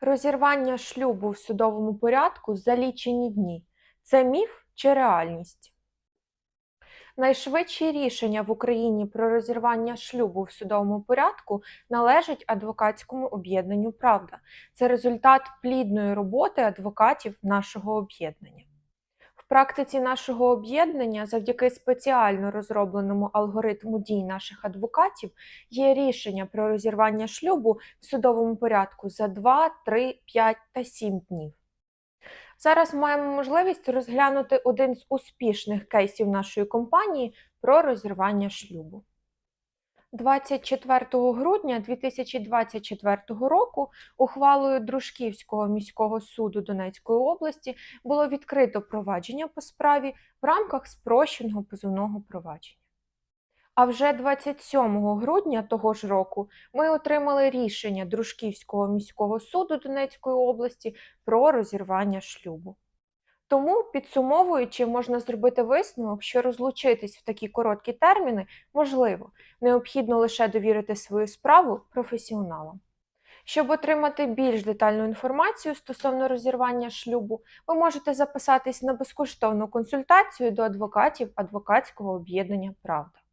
Розірвання шлюбу в судовому порядку за лічені дні це міф чи реальність? Найшвидші рішення в Україні про розірвання шлюбу в судовому порядку належать адвокатському об'єднанню Правда. Це результат плідної роботи адвокатів нашого об'єднання. Практиці нашого об'єднання, завдяки спеціально розробленому алгоритму дій наших адвокатів, є рішення про розірвання шлюбу в судовому порядку за 2, 3, 5 та 7 днів. Зараз маємо можливість розглянути один з успішних кейсів нашої компанії про розірвання шлюбу. 24 грудня 2024 року ухвалою Дружківського міського суду Донецької області було відкрито провадження по справі в рамках спрощеного позовного провадження. А вже 27 грудня того ж року ми отримали рішення Дружківського міського суду Донецької області про розірвання шлюбу. Тому, підсумовуючи, можна зробити висновок, що розлучитись в такі короткі терміни можливо, необхідно лише довірити свою справу професіоналам. Щоб отримати більш детальну інформацію стосовно розірвання шлюбу, ви можете записатись на безкоштовну консультацію до адвокатів адвокатського об'єднання Правда.